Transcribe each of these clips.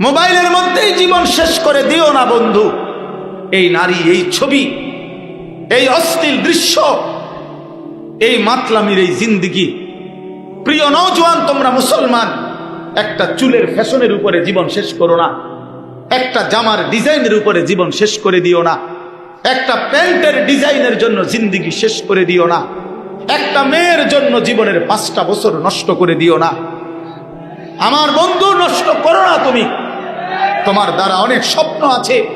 মোবাইলের মধ্যেই জীবন শেষ করে দিও না, বন্ধু। এই নারী, এই ছবি, এই অশ্লীল দৃশ্য, এই মাতলামির এই জিন্দিগি। প্রিয় নৌজওয়ান তোমরা মুসলমান, একটা চুলের ফ্যাশনের উপরে জীবন শেষ করো না। একটা জামার ডিজাইনের উপরে জীবন শেষ করে দিও না। একটা প্যান্টের ডিজাইনের জন্য জিন্দিগি শেষ করে দিও না। একটা মেয়ের জন্য জীবনের পাঁচটা বছর নষ্ট করে দিও না। আমার বন্ধু, নষ্ট করো না তুমি। তোমার দ্বারা অনেক স্বপ্ন আছে।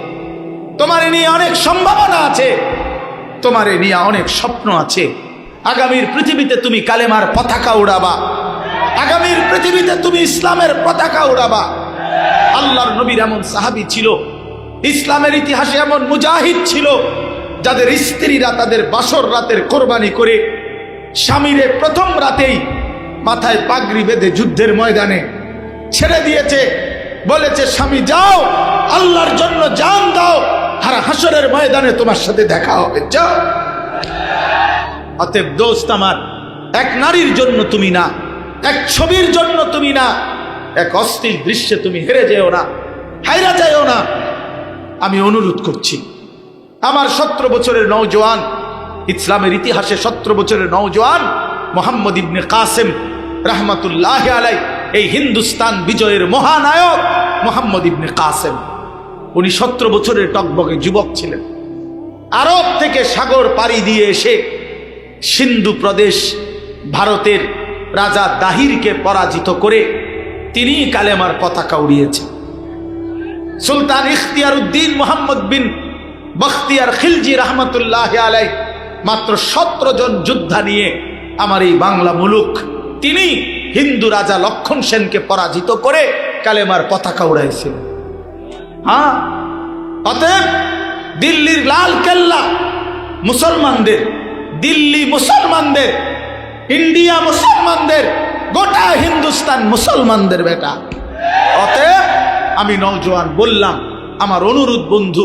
তোমার নিয়ে অনেক সম্ভাবনা আছে। তোমার নিয়ে অনেক স্বপ্ন আছে। আগামীর পৃথিবীতে তুমি কালেমার পতাকা উড়াবা। আগামীর পৃথিবীতে তুমি ইসলামের পতাকা উড়াবা। আল্লাহর নবীর এমন সাহাবি ছিল। ইসলামের ইতিহাসে এমন মুজাহিদ ছিল, যাদের স্ত্রীরা তাদের বাসর রাতের কোরবানি করে স্বামীরে প্রথম রাতেই মাথায় পাগড়ি বেঁধে যুদ্ধের ময়দানে ছেড়ে দিয়েছে। বলেছে, স্বামী, যাও, আল্লাহর জন্য জান দাও, আর হাসরের ময়দানে তোমার সাথে দেখা হবে, যাও। অতএব দোস্ত আমার, এক নারীর জন্য তুমি না, এক ছবির জন্য তুমি না, এক অশ্লীল দৃশ্যে তুমি হেরে যেও না হাইরা যাও না। আমি অনুরোধ করছি, আমার সতেরো বছরের নৌজওয়ান ইসলামের ইতিহাসে সতেরো বছরের নৌজওয়ান মোহাম্মদ ইবনে কাসেম রহমতুল্লাহ আলাই এই হিন্দুস্তান বিজয়ের মহানায়ক মোহাম্মদ ইবনে কাসেম। উনি সতেরো বছরের টকবগে যুবক ছিলেন। আরব থেকে সাগর পাড়ি দিয়ে এসে সিন্ধু প্রদেশ ভারতের রাজা দাহিরকে পরাজিত করে তিনি কালেমার পতাকা উড়িয়েছেন। সুলতান ইখতিয়ার উদ্দিন মোহাম্মদ বিন বখতিয়ার খিলজি রহমতুল্লাহ আলাই মাত্র সতেরো জন যোদ্ধা নিয়ে আমার এই বাংলা মুলুক। তিনি হিন্দু রাজা লক্ষণ সেনকে পরাজিত করে কালেমার পতাকা উড়াইছিলেন হ্যাঁ? অতএব দিল্লির লাল কেল্লা মুসলমানদের, দিল্লি মুসলমানদের, ইন্ডিয়া মুসলমানদের, গোটা হিন্দুস্তান মুসলমানদের বেটা। অতএব আমি নওজোয়ান বললাম, আমার অনুরোধ বন্ধু,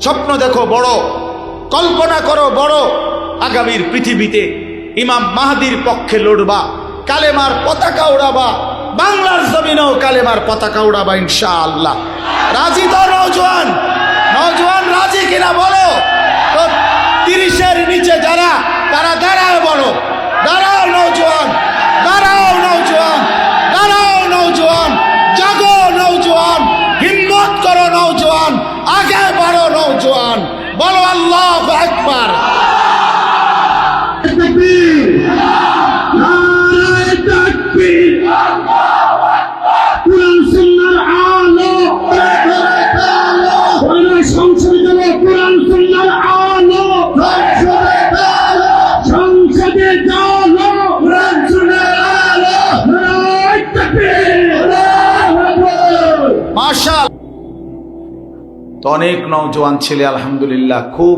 স্বপ্ন দেখো বড়, কল্পনা করো বড়, আগামীর পৃথিবীতে ইমাম মাহাদির পক্ষে লড়বা। কালেমার পতাকা উড়াবা, বাংলার জমিনেও কালেমার পতাকা উড়াবা ইনশাআল্লাহ। রাজি তো নওজোয়ান? নওজোয়ান রাজি কিনা বলো? তিরিশের নিচে যারা, তারা দাঁড়াও বলো। দাঁড়াও নওজোয়ান দাঁড়াও নওজোয়ান দাঁড়াও নওজোয়ান, জাগো নওজোয়ান, হিম্মত করো নওজোয়ান, আগে বাড়ো নওজোয়ান। বলো আল্লাহ একবার তো অনেক নওজোয়ান ছেলে, আলহামদুলিল্লাহ, খুব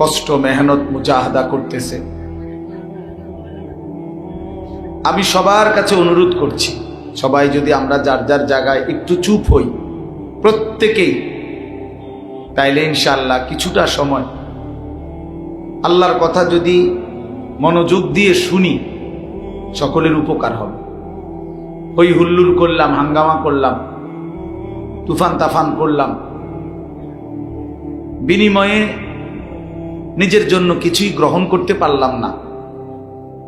কষ্ট, মেহনত, মুজাহাদা করতেছে। আমি সবার কাছে অনুরোধ করছি, সবাই যদি আমরা যার যার জায়গায় একটু চুপ হই, প্রত্যেকেই, তাইলে ইনশাল্লাহ কিছুটা সময় আল্লাহর কথা যদি মনোযোগ দিয়ে শুনি, সকলের উপকার হবে। হই হুল্লুর করলাম, হাঙ্গামা করলাম তুফান তাফান করলাম বিনিময়ে নিজের জন্য কিছুই গ্রহণ করতে পারলাম না।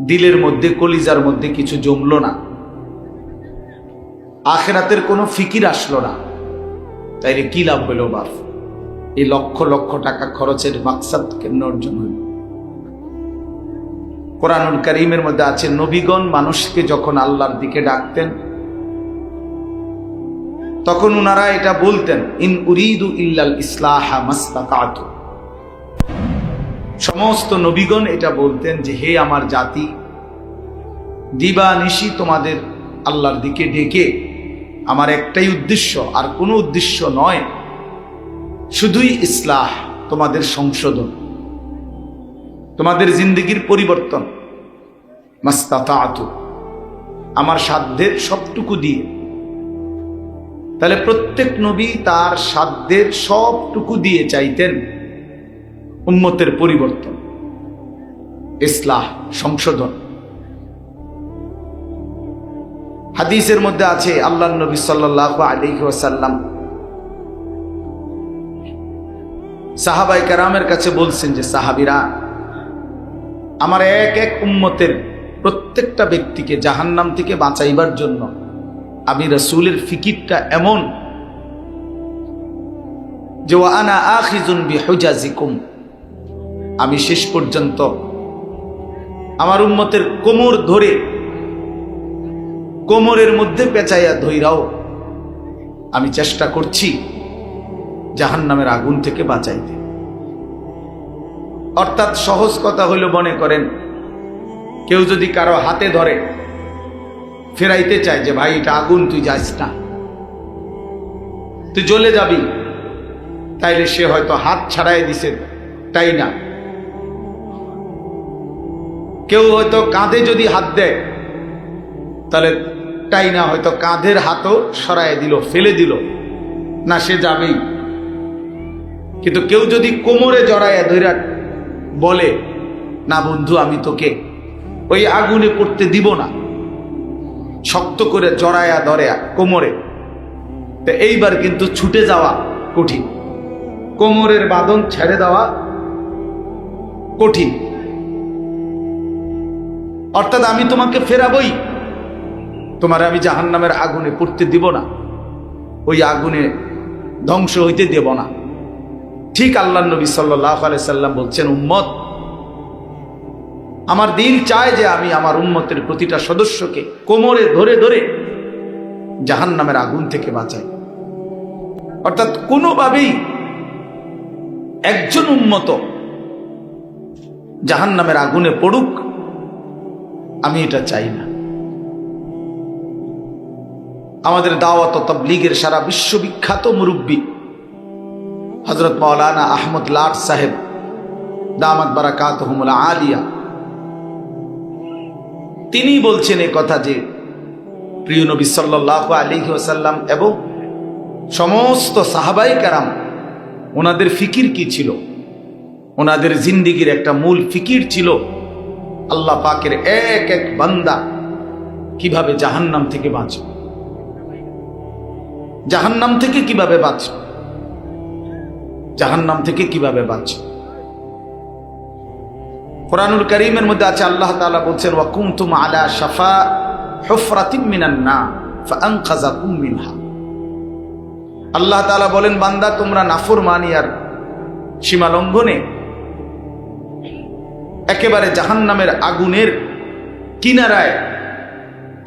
দিলের মধ্যে, কলিজার মধ্যে কিছু জমল না। আখেরাতের কোনো ফিকির আসলো না। তাইলে কি লাভ হইল বাপ? এই লক্ষ লক্ষ টাকা খরচের মাকসাদ কেমন অর্জন হইল কোরআনুল করিমের মধ্যে আছে, নবীগণ মানুষকে যখন আল্লাহর দিকে ডাকতেন তখন উনারা এটা বলতেন, ইন উরিদু ইল্লাল ইসলাহা মাস্তাকাতু। সমস্ত নবীগণ এটা বলতেন যে, হে আমার জাতি দিবা নিশি তোমাদের আল্লাহর দিকে ডেকে। আমার একটাই উদ্দেশ্য, আর কোনো উদ্দেশ্য নয়, শুধুই ইসলাহ, তোমাদের সংশোধন, তোমাদের জিন্দগির পরিবর্তন। মাস্তাতাতু আমার সাধ্যের সবটুকু দিয়ে। তাহলে প্রত্যেক নবী তার সাধ্যের সবটুকু দিয়ে চাইতেন উম্মতের পরিবর্তন, ইসলাহ, সংশোধন। হাদিসের মধ্যে আছে আল্লাহ নবী সাল্লাহ আলিহি ওয়াসাল্লাম সাহাবাই কারামের কাছে বলছেন যে, সাহাবিরা, আমার এক এক উম্মতের প্রত্যেকটা ব্যক্তিকে জাহান্নাম থেকে বাঁচাইবার জন্য আমি রসুলের ফিকিরটা এমন যে ও আনা আখিজুন বি হুজাজিকুম আমি শেষ পর্যন্ত আমার উম্মতের কোমর ধরে কোমরের মধ্যে পেঁচাইয়া ধইরাও আমি চেষ্টা করছি জাহান্নামের আগুন থেকে বাঁচাইতে। অর্থাৎ সহজ কথা হইল মনে করেন, কেউ যদি কারও হাতে ধরে ফেরাইতে চায় যে, ভাই, এটা আগুন, তুই যাস না। তুই জ্বলে যাবি। তাইলে সে হয়তো হাত ছাড়াই দিছে, তাই না? কেউ হয়তো কাঁধে যদি হাত দেয়, তাহলে তাই না, হয়তো কাঁধের হাতও সরাই দিল, ফেলে দিল। না, সে যাবেই। কিন্তু কেউ যদি কোমরে জড়ায় ধৈরা বলে, না বন্ধু, আমি তোকে ওই আগুনে পড়তে দিব না। শক্ত করে জড়ায়া ধরে কোমরে। তো এইবার কিন্তু ছুটে যাওয়া কঠিন। কোমরের বাঁধন ছেড়ে দেওয়া কঠিন। অর্থাৎ আমি তোমাকে ফেরাবই। তোমার আমি জাহান্নামের আগুনে পড়তে দিব না। ওই আগুনে ধ্বংস হইতে দেব না। ঠিক আল্লাহ নবী সাল্লাহ সাল্লাম বলছেন, উম্মত আমার দিল চায় যে আমি আমার উম্মতের প্রতিটা সদস্যকে কোমরে ধরে ধরে জাহান্নামের আগুন থেকে বাঁচাই। অর্থাৎ কোনোভাবেই একজন উন্মত জাহান্নামের আগুনে পড়ুক, আমি এটা চাই না। আমাদের দাওয়াত তবলিগের সারা বিশ্ববিখ্যাত মুরব্বী হজরত মৌলানা আহমদ লাট সাহেব, দামাত বারাকাত আলিয়া তিনি বলছেন এ কথা যে, প্রিয় নবী সাল্লাহ আলী ওসাল্লাম এবং সমস্ত সাহাবাই কারাম, ওনাদের ফিকির কি ছিল? ওনাদের জিন্দিগির একটা মূল ফিকির ছিল আল্লাহ পাকের এক এক বান্দা কীভাবে জাহান্নাম থেকে বাঁচবে? জাহান্নাম থেকে কীভাবে বাঁচবে? জাহান্নাম থেকে কীভাবে বাঁচবে? কোরআনুল করিমের মধ্যে আছে, আল্লাহ তাআলা বলছেন ওয়াকুমতুম আলা মিনহা। আল্লাহ বলেন, বান্দা, তোমরা নাফরমানি আর সীমা লঙ্ঘনে একেবারে জাহান্নামের আগুনের কিনারায়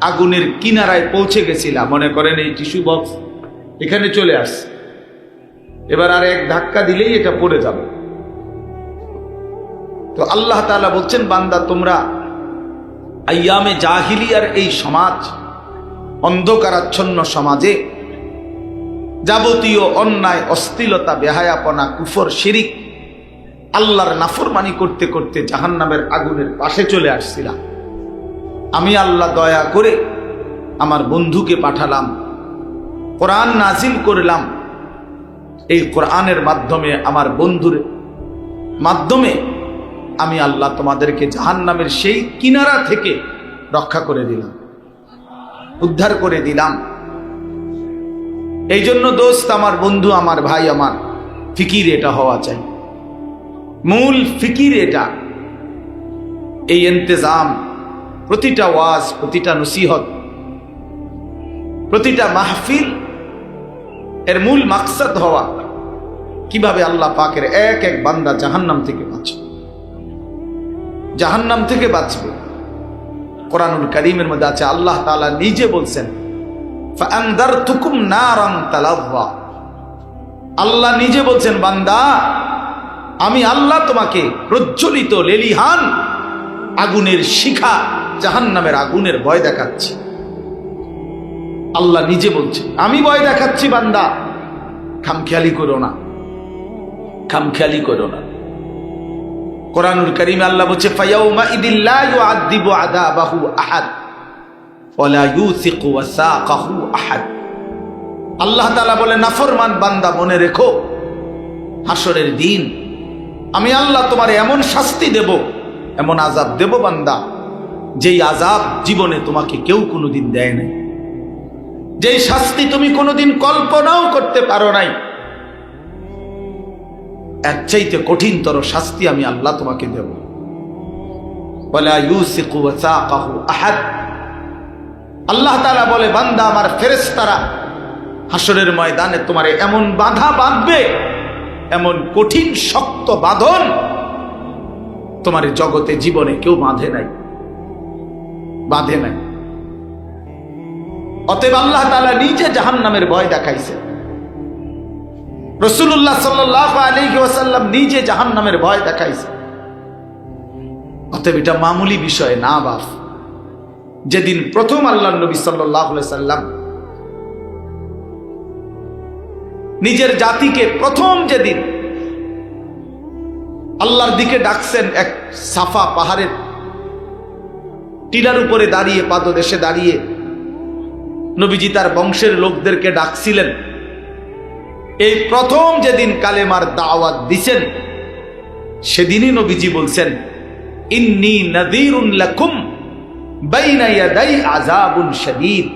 আগুনের কিনারায় পৌঁছে গেছিলাম মনে করেন এই টিস্যু বক্স এখানে চলে আস এবার আর এক ধাক্কা দিলেই এটা পড়ে যাবে। তো আল্লাহ তাআলা বলছেন, বান্দা, তোমরা আয়ামে জাহিলিয়ার এই সমাজ, অন্ধকারাচ্ছন্ন সমাজে যাবতীয় অন্যায় অস্থিলতা বেহায়াপনা, কুফর, শিরিক আল্লাহর নাফরমানি করতে করতে জাহান্নামের আগুনের পাশে চলে আসছিলাম। আমি আল্লাহ দয়া করে আমার বন্ধুকে পাঠালাম, কোরআন নাজিল করলাম। এই কোরআনের মাধ্যমে, আমার বন্ধুর মাধ্যমে আমি আল্লাহ তোমাদেরকে জাহান্নামের সেই কিনারা থেকে রক্ষা করে দিলাম। উদ্ধার করে দিলাম। এই জন্য দোস্ত আমার বন্ধু, আমার ভাই, আমার ফিকির এটা হওয়া চাই। মূল ফিকির এটা। এই ইন্তজাম, প্রতিটা ওয়াজ, প্রতিটা নসিহত, প্রতিটা মাহফিল, এর মূল মাকসাদ হওয়া। কীভাবে আল্লাহ পাকের এক এক বান্দা জাহান্নাম থেকে বাঁচবে জাহান্নাম থেকে বাঁচবে। কোরআনুল করিমের মধ্যে আছে, আল্লাহ তাআলা নিজে বলছেন আল্লাহ নিজে বলছেন, বান্দা, আমি আল্লাহ তোমাকে প্রজ্বলিত লেলিহান আগুনের শিখা, জাহান্নামের আগুনের ভয় দেখাচ্ছি। আল্লাহ নিজে বলছে আমি ভয় দেখাচ্ছি, বান্দা, খামখেয়ালি করো না, খামখেয়ালি করো না। কোরআনুল করিম আল্লাহ বলছে, ফায়াউমা ইদিল্লা ইউআযিবু আযাবাহু আহাদ, ওয়ালা ইউসিকু ওয়াসাকাহু আহাদ। আল্লাহ তাআলা বলে, নাফরমান বান্দা, মনে রেখো হাসরের দিন আমি আল্লাহ তোমার এমন শাস্তি দেব, এমন আজাব দেব বান্দা, যেই আজাব জীবনে তোমাকে কেউ কোনোদিন দেয় নাই। যেই শাস্তি তুমি কোনোদিন কল্পনাও করতে পারো নাই এর চাইতে কঠিনতর শাস্তি আমি আল্লাহ তোমাকে দেব। আল্লাহ তাআলা বলে, বান্দা আমার ফেরেশতারা হাসরের ময়দানে তোমার এমন বাধা বাঁধবে, এমন কঠিন শক্ত বাঁধন তোমার জগতে জীবনে কেউ বাঁধে নাই। বাঁধে নাই। অতএব আল্লাহ তালা নিজে জাহান্নামের ভয় দেখাইছে। রসুল্লাহ সাল্লাহ আলী ওয়াসাল্লাম নিজে জাহান্নামের ভয় দেখাইছে। অতএব এটা মামুলি বিষয়, না বাপ। যেদিন প্রথম আল্লাহ নবী সাল্লাহ সাল্লাম নিজের জাতিকে প্রথম যেদিন আল্লাহর দিকে ডাকছেন এক সাফা পাহাড়ের টিলার উপরে দাঁড়িয়ে, পাদদেশে দাঁড়িয়ে, নবীজি তার বংশের লোকদেরকে ডাকছিলেন। এই প্রথম যেদিন কালেমার দাওয়াত দিছেন, সেদিনই নবীজি বলছেন, ইন্নি নদীরুন লাকুম আযাবুন শাদীদ।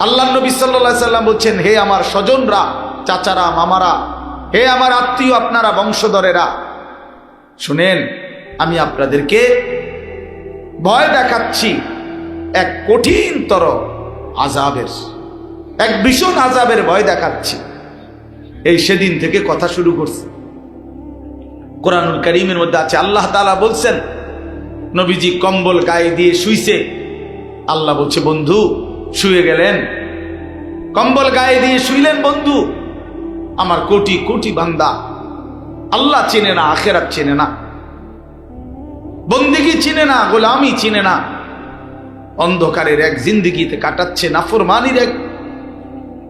আল্লাহ নবী সাল্লাল্লাহু সাল্লাম বলছেন, হে আমার স্বজনরা, চাচারা, মামারা, হে আমার আত্মীয় আপনারা বংশধরেরা, শুনেন, আমি আপনাদেরকে ভয় দেখাচ্ছি এক কঠিনতর আজাবের এক ভীষণ আজাবের ভয় দেখাচ্ছে। এই সেদিন থেকে কথা শুরু করছে। কোরআনুল করিমের মধ্যে আছে, আল্লাহ তালা বলছেন, নবীজি কম্বল গায়ে দিয়ে শুইছে। আল্লাহ বলছে, বন্ধু, শুয়ে গেলেন। কম্বল গায়ে দিয়ে শুইলেন, বন্ধু। আমার কোটি কোটি বান্দা। আল্লাহ চেনে না, আখেরাত চেনে না। বন্দিগি চিনে না, গোলামি চিনে না। অন্ধকারের এক জিন্দিগিতে কাটাচ্ছে, নাফরমানির এক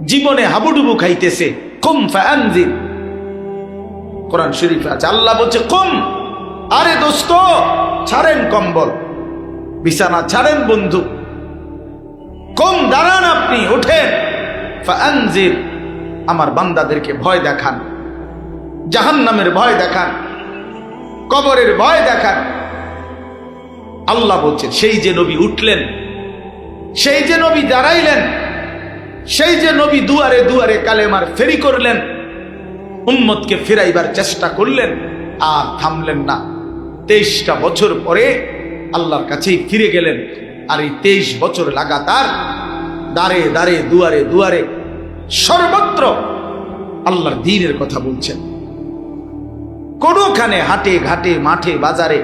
জীবনে হাবুডুবু খাইতেছে। কুম ফানজির কোরআন শরীফ আছে। আল্লাহ বলছে, কুম, আরে দোস্ত, ছাড়েন কম্বল। বিছানা ছাড়েন বন্ধু কম, দাঁড়ান আপনি ওঠেন ফানজির আমার বান্দাদেরকে ভয় দেখান। জাহান্নামের ভয় দেখান। কবরের ভয় দেখান। আল্লাহ বলছেন সেই যে নবী উঠলেন, সেই যে নবী দাঁড়াইলেন সেই যে নবী দুয়ারে দুয়ারে কালেমার ফেরি করলেন, উম্মতকে ফেরাইবার চেষ্টা করলেন, আর থামলেন না। তেইশটা বছর পরে আল্লাহর কাছেই ফিরে গেলেন, আর এই তেইশ বছর লাগাতার দাঁড়ে দাঁড়ে দুয়ারে দুয়ারে সর্বত্র আল্লাহর দিনের কথা বলছেন। কোনোখানে হাটে ঘাটে মাঠে বাজারে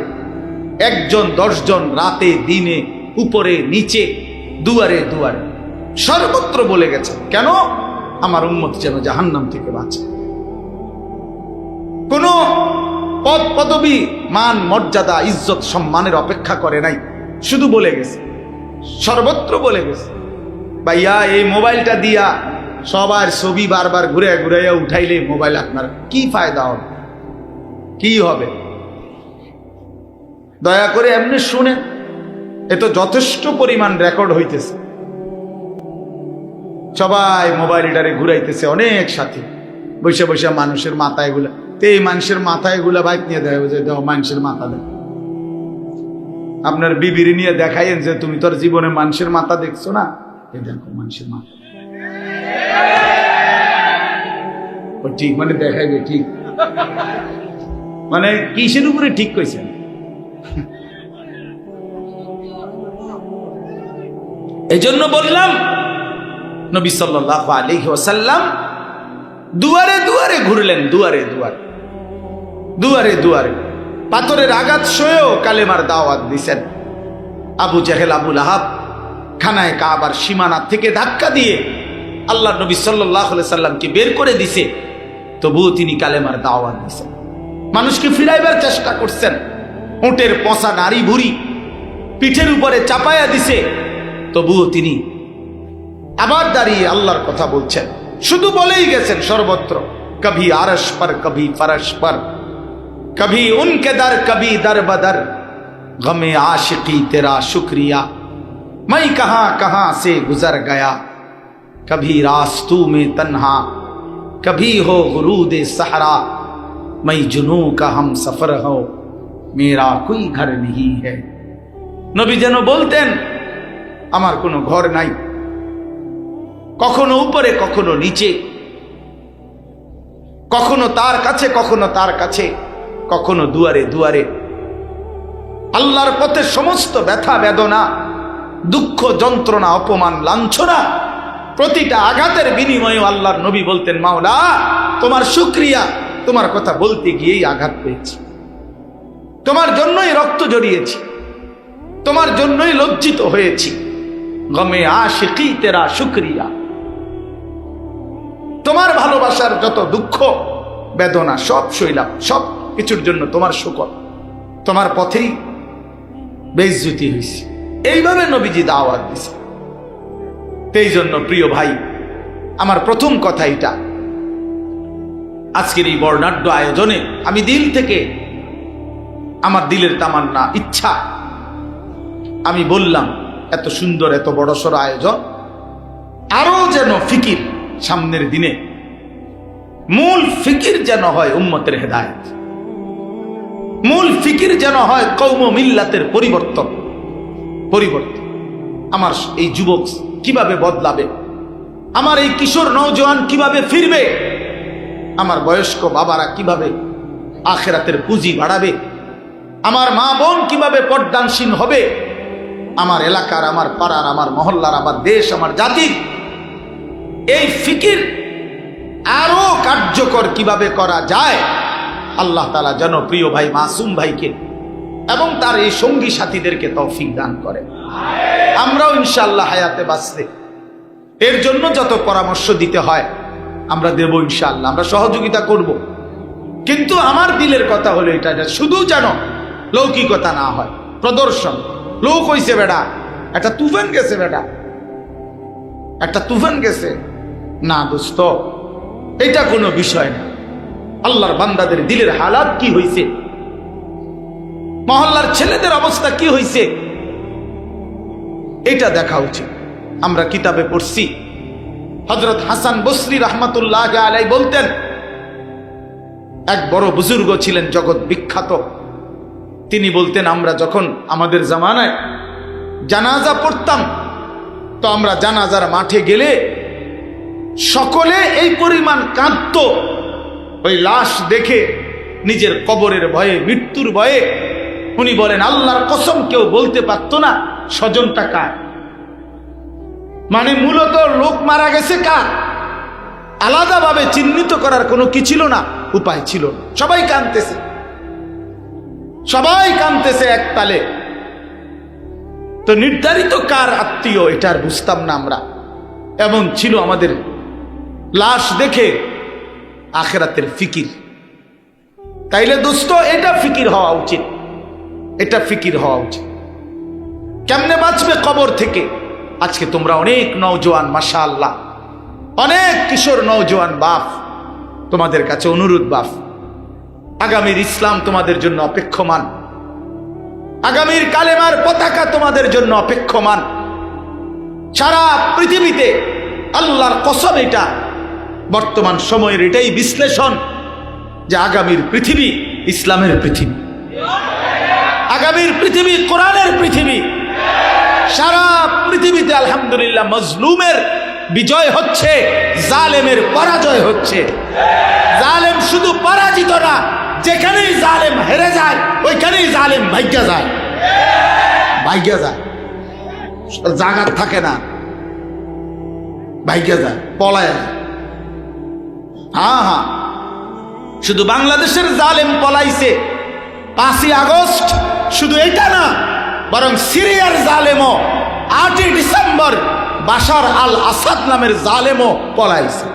একজন দশজন রাতে দিনে উপরে নিচে দুয়ারে দুয়ারে সর্বত্র বলে গেছে, কেন? আমার উন্মত যেন জাহান্নাম থেকে বাঁচে। কোন পদ পদবি, মান, মর্যাদা, ইজ্জত, সম্মানের অপেক্ষা করে নাই। শুধু বলে গেছে, সর্বত্র বলে গেছে, ভাইয়া, এই মোবাইলটা দিয়া সবার ছবি বারবার ঘুরে ঘুরাইয়া উঠাইলে মোবাইল আপনার কি ফায়দা হবে? কি হবে? দয়া করে এমনি শুনে এ তো যথেষ্ট পরিমাণ রেকর্ড হইতেছে। সবাই মোবাইল মোবাইলটারে ঘুরাইতেছে, অনেক সাথী। বসে বসে মানুষের মাথা এগুলা। তো এই মানুষের মাথা এগুলা বাইক নিয়ে দেয় যে দেও মানুষের মাথা দেয়। আপনার বিবির নিয়ে দেখাইন যে তুমি তোর জীবনে মানুষের মাথা দেখছ না? দেখো মানুষের মাথা। ও ঠিক মানে দেখাইবে ঠিক। মানে কিসের উপরে ঠিক কইছেন এই জন্য বললাম নবী সাল্লাহ আলাইহি ওয়াসাল্লাম দুয়ারে দুয়ারে ঘুরলেন, দুয়ারে দুয়ারে দুয়ারে দুয়ারে। পাথরের আঘাত সয়েও কালেমার দাওয়াত দিছেন। আবু জাহেল আবুল আহাব খানায় কাবার সীমানা থেকে ধাক্কা দিয়ে আল্লাহ নবী সাল্লাহ সাল্লামকে বের করে দিছে। তবুও তিনি কালেমার দাওয়াত দিছেন। মানুষকে ফিরাইবার চেষ্টা করছেন। উটের পচা নারী ভুরি পিঠের উপরে চাপায়া দিছে। তবুও তিনি আবার দাঁড়িয়ে আল্লাহর কথা বলছেন শুধু বলেই গেছেন সর্বত্র কভি আরস পর কভি ফরস পর কভি উনকে দর কভি দর বদর গমে आशिकी तेरा शुक्रिया मैं कहां कहां से गुजर गया कभी रास्तू में तन्हा कभी हो गुरूद सहरा मैं जुनू का हम सफर हो मेरा कोई घर नहीं है নবী যেন বলতেন আমার কোনো ঘর নাই কখনো উপরে, কখনো নিচে। কখনো তার কাছে, কখনো তার কাছে। কখনো দুয়ারে দুয়ারে। আল্লাহর পথে সমস্ত ব্যথা, বেদনা, দুঃখ, যন্ত্রণা, অপমান, লাঞ্ছনা প্রতিটা আঘাতের বিনিময়ে আল্লাহর নবী বলতেন, মাওলা, তোমার শুক্রিয়া। তোমার কথা বলতে গিয়েই আঘাত পেয়েছি। তোমার জন্যই রক্ত জড়িয়েছি। তোমার জন্যই লজ্জিত হয়েছি। গমে আশিকি, তেরা শুক্রিয়া। তোমার ভালোবাসার যত দুঃখ, বেদনা, সব সইলাম, সব কিছুর জন্য তোমার শুকর। তোমার পথেই বেইজ্জতি হয়েছে এইভাবে নবীজি দাওয়াত দিছে। এই জন্য প্রিয় ভাই, আমার প্রথম কথা এটা। আজকের এই বর্ণাঢ্য আয়োজনে আমি দিল থেকে আমার দিলের তামান্না, ইচ্ছা, আমি বললাম, এত সুন্দর, এত বড়সড় আয়োজন, আরও যেন ফিকির সামনের দিনে মূল ফিকির যেন হয় উম্মতের হেদায়ত। মূল ফিকির যেন হয় কৌম মিল্লাতের পরিবর্তন। পরিবর্তন। আমার এই যুবক কীভাবে বদলাবে? আমার এই কিশোর নৌজওয়ান কীভাবে ফিরবে? আমার বয়স্ক বাবারা কীভাবে আখেরাতের পুঁজি বাড়াবে? আমার মা বোন কীভাবে পর্দানসীন হবে? আমার এলাকার, আমার পাড়ার, আমার মহল্লার, আমার দেশ, আমার জাতির এই ফিকির আরও কার্যকর কীভাবে করা যায়? আল্লাহ তালা যেন প্রিয় ভাই, মাসুম ভাইকে এবং তার এই সঙ্গী সাথীদেরকে তৌফিক দান করে আমরাও ইনশাল্লাহ হায়াতে বাঁচতে। এর জন্য যত পরামর্শ দিতে হয়, আমরা দেব ইনশাল্লাহ আমরা সহযোগিতা করব। কিন্তু আমার দিলের কথা হলো এটা শুধু যেন লৌকিকতা না হয়, প্রদর্শন। লোক হইছে বেটা, একটা তুফান গেছে বেটা, একটা তুফান গেছে। না দোস্ত, এটা কোনো বিষয় না। আল্লাহর বান্দাদের দিলের হালাত কি হয়েছে মহল্লার ছেলেদের অবস্থা কি হয়েছে এটা দেখা উচিত। আমরা কিতাবে পড়ছি হজরত হাসান বসরি রহমতুল্লাহ আলাই বলতেন, এক বড় বুজুর্গ ছিলেন জগৎ বিখ্যাত। তিনি বলতেন, আমরা যখন আমাদের জামানায় জানাজা পড়তাম, তো আমরা জানাজার মাঠে গেলে সকলে এই পরিমাণ কাঁদত ওই লাশ দেখে নিজের কবরের ভয়ে, মৃত্যুর ভয়ে উনি বলেন, আল্লাহর কসম কেউ বলতে পারতো না স্বজনটা কার? মানে মূলত লোক মারা গেছে কার? আলাদাভাবে চিহ্নিত করার কোনো কি ছিল না? উপায় ছিল না। সবাই কানতেছে সবাই কানতেছে এক তালে। তো নির্ধারিত কার আত্মীয়, এটা বুঝতাম না আমরা। এমন ছিল আমাদের লাশ দেখে আখেরাতের ফিকির। তাইলে দোস্ত, এটা ফিকির হওয়া উচিত। এটা ফিকির হওয়া উচিত। কেমনে বাঁচবে কবর থেকে? আজকে তোমরা অনেক নওজোয়ান মাসা আল্লাহ অনেক কিশোর, নওজোয়ান বাপ তোমাদের কাছে অনুরোধ বাপ। আগামীর ইসলাম তোমাদের জন্য অপেক্ষমান। আগামীর কালেমার পতাকা তোমাদের জন্য অপেক্ষমান। সারা পৃথিবীতে আল্লাহর কসম এটা। বর্তমান সময়ের এটাই বিশ্লেষণ যে আগামীর পৃথিবী ইসলামের পৃথিবী। আগামীর পৃথিবী কোরআনের পৃথিবী। সারা পৃথিবীতে আলহামদুলিল্লাহ মজলুমের বিজয় হচ্ছে, জালেমের পরাজয় হচ্ছে। জালেম শুধু পরাজিত না, যেখানেই জালেম হেরে যায়, ওইখানেই জালেম ভাগ্যা যায়। ভাগ্যা যায়। জাগার থাকে না ভাগ্যা যায়, পলায় যায়। হ্যাঁ হ্যাঁ। শুধু বাংলাদেশের জালেম পলাইছে পাঁচই আগস্ট, শুধু এটা না, বরং সিরিয়ার জালেমও আটই ডিসেম্বর বাশার আল আসাদ নামের জালেমও পলাইছে।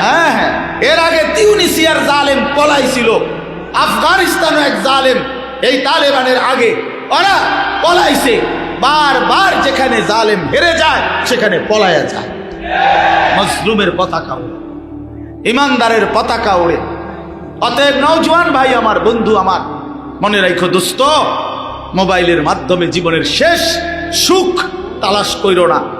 হ্যাঁ হ্যাঁ। এর আগে তিউনিসিয়ার জালেম পলাইছিল, আফগানিস্তানও এক জালেম, এই তালেবানের আগে। ওরা পলাইছে, বারবার যেখানে জালেম হেরে যায়, সেখানে পলায়া যায়। মজলুমের পতাকা ইমানদারের পতাকা ওড়ে। অতএব নৌজওয়ান ভাই, আমার বন্ধু, আমার মনে রাখো দোস্ত, মোবাইলের মাধ্যমে জীবনের শেষ সুখ তালাশ কইর না।